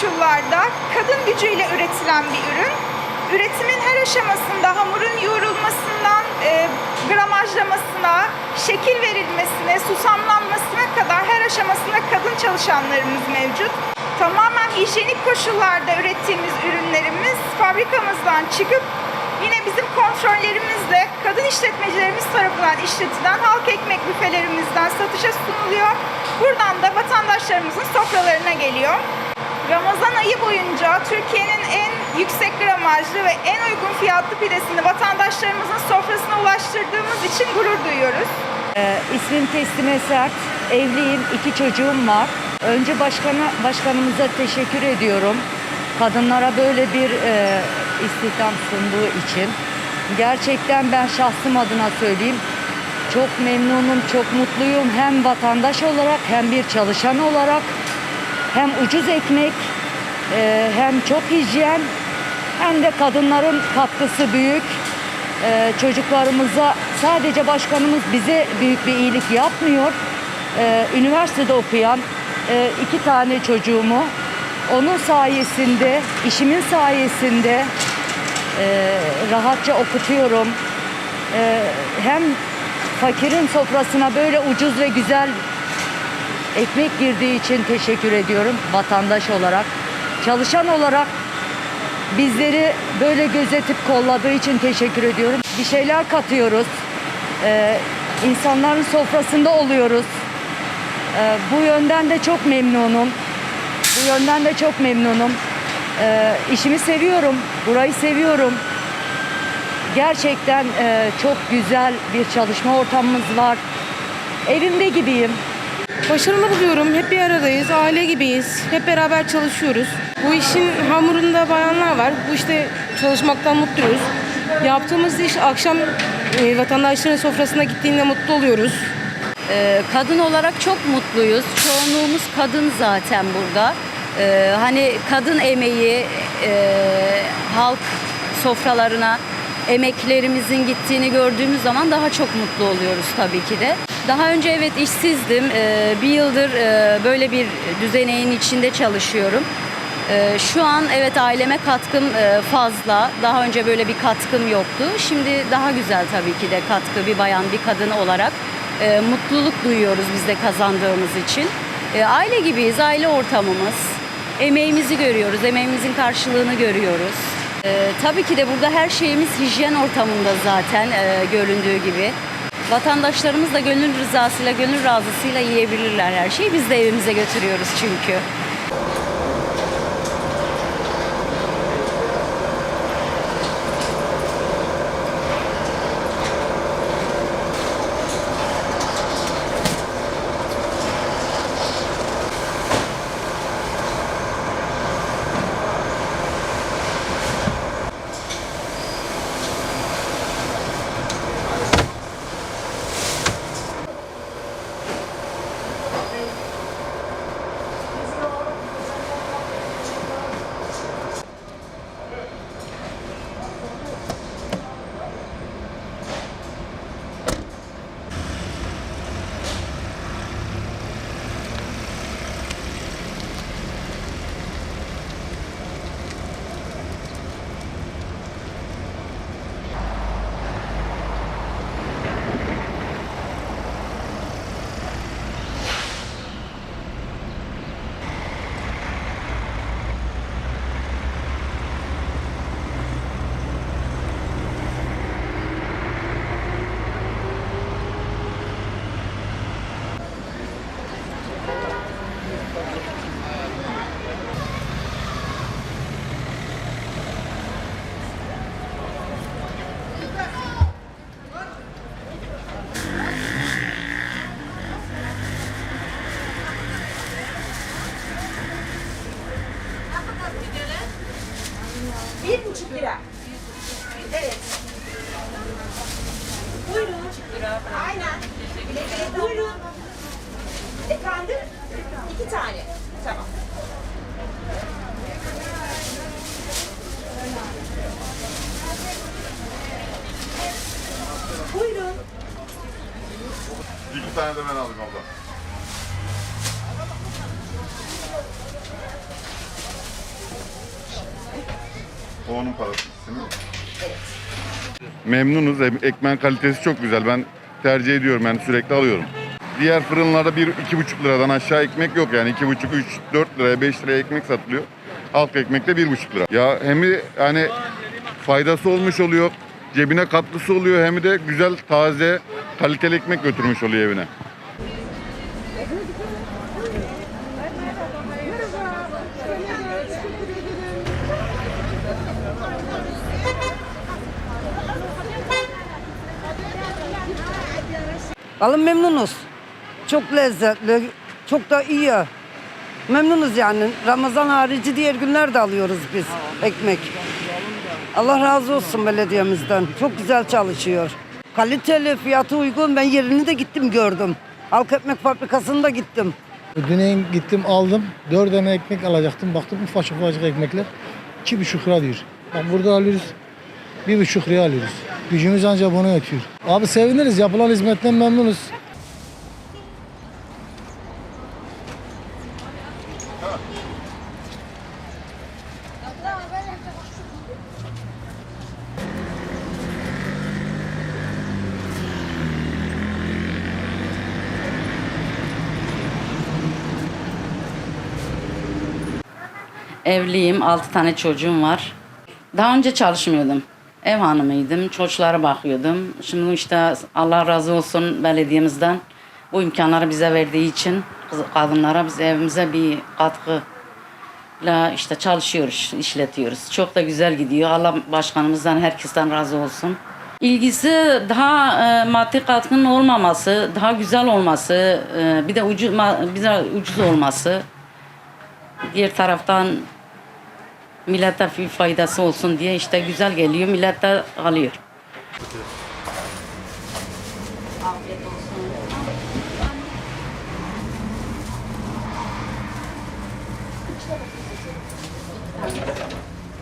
koşullarda kadın gücüyle üretilen bir ürün. Üretimin her aşamasında hamurun yoğrulmasından e, gramajlamasına, şekil verilmesine, susamlanmasına kadar her aşamasında kadın çalışanlarımız mevcut. Tamamen hijyenik koşullarda ürettiğimiz ürünlerimiz fabrikamızdan çıkıp yine bizim kontrollerimizle kadın işletmecilerimiz tarafından işletilen halk ekmek büfelerimizden satışa sunuluyor. Buradan da vatandaşlarımızın sofralarına geliyor. Ramazan ayı boyunca Türkiye'nin en yüksek gramajlı ve en uygun fiyatlı pidesini vatandaşlarımızın sofrasına ulaştırdığımız için gurur duyuyoruz. Ee, ismim Teslime Sert. Evliyim, iki çocuğum var. Önce başkana, başkanımıza teşekkür ediyorum. Kadınlara böyle bir e, istihdam sunduğu için. Gerçekten ben şahsım adına söyleyeyim. Çok memnunum, çok mutluyum. Hem vatandaş olarak hem bir çalışan olarak. Hem ucuz ekmek, e, hem çok hijyen, hem de kadınların katkısı büyük. Ee, çocuklarımıza sadece başkanımız bize büyük bir iyilik yapmıyor. Ee, üniversitede okuyan e, iki tane çocuğumu onun sayesinde, işimin sayesinde e, rahatça okutuyorum. Ee, hem fakirin sofrasına böyle ucuz ve güzel ekmek girdiği için teşekkür ediyorum vatandaş olarak. Çalışan olarak Bizleri böyle gözetip kolladığı için teşekkür ediyorum. Bir şeyler katıyoruz. Ee, insanların sofrasında oluyoruz. Ee, bu yönden de çok memnunum. Bu yönden de çok memnunum. Ee, işimi seviyorum. Burayı seviyorum. Gerçekten e, çok güzel bir çalışma ortamımız var. Evimde gibiyim. Başarılı buluyorum. Hep bir aradayız. Aile gibiyiz. Hep beraber çalışıyoruz. Bu işin hamurunda bayanlar var. Bu işte çalışmaktan mutluyuz. Yaptığımız iş akşam e, vatandaşların sofrasına gittiğinde mutlu oluyoruz. Ee, kadın olarak çok mutluyuz. Çoğunluğumuz kadın zaten burada. Ee, hani kadın emeği e, halk sofralarına emeklerimizin gittiğini gördüğümüz zaman daha çok mutlu oluyoruz tabii ki de. Daha önce evet işsizdim. Ee, bir yıldır e, böyle bir düzeneğin içinde çalışıyorum. Ee, Şu an evet aileme katkım e, fazla. Daha önce böyle bir katkım yoktu. Şimdi daha güzel tabii ki de katkı bir bayan, bir kadın olarak. e, Mutluluk duyuyoruz biz de kazandığımız için. Aile gibiyiz, aile ortamımız. Emeğimizi görüyoruz, emeğimizin karşılığını görüyoruz. E, Tabii ki de burada her şeyimiz hijyen ortamında zaten e, göründüğü gibi. Vatandaşlarımız da gönül rızasıyla, gönül razısıyla yiyebilirler her şeyi. Biz de evimize götürüyoruz çünkü. Bir buçuk lira. Evet. Buyurun. lira. Aynen. Buyurun. Efendim? İki tane. Tamam. Buyurun. İki tane de ben alayım abla. O onun parası. Memnunuz. Em- Ekmeğin kalitesi çok güzel. Ben tercih ediyorum. Yani sürekli alıyorum. Diğer fırınlarda bir iki buçuk liradan aşağı ekmek yok yani iki buçuk, üç, dört liraya, beş liraya ekmek satılıyor. Halk ekmekte bir buçuk lira. Ya hem de hani faydası olmuş oluyor, cebine katkısı oluyor hem de güzel, taze, kaliteli ekmek götürmüş oluyor evine. Alın memnunuz. Çok lezzetli, çok da iyi. Memnunuz yani. Ramazan harici diğer günler de alıyoruz biz ekmek. Allah razı olsun belediyemizden. Çok güzel çalışıyor. Kaliteli, fiyatı uygun. Ben yerini de gittim gördüm. Halk Ekmek Fabrikası'na da gittim. Dün gittim aldım. Dört tane ekmek alacaktım. Baktım ufacık ufacık ekmekler. iki buçuk lira diyor. Bak burada alıyoruz. Bir buçuk liraya alıyoruz. Gücümüz ancak bunu yetiyor. Abi seviniriz. Yapılan hizmetten memnunuz. Evliyim, 6 tane çocuğum var. Daha önce çalışmıyordum. Ev hanımıydım, çocuklara bakıyordum. Şimdi işte Allah razı olsun belediyemizden bu imkanları bize verdiği için kadınlara biz evimize bir katkıyla işte çalışıyoruz, işletiyoruz. Çok da güzel gidiyor. Allah başkanımızdan, herkesten razı olsun. İlgisi daha e, maddi katkının olmaması, daha güzel olması, e, bir de ucuz, ma- bir de ucuz olması. Diğer taraftan millete bir faydası olsun diye işte güzel geliyor. Millet de alıyor.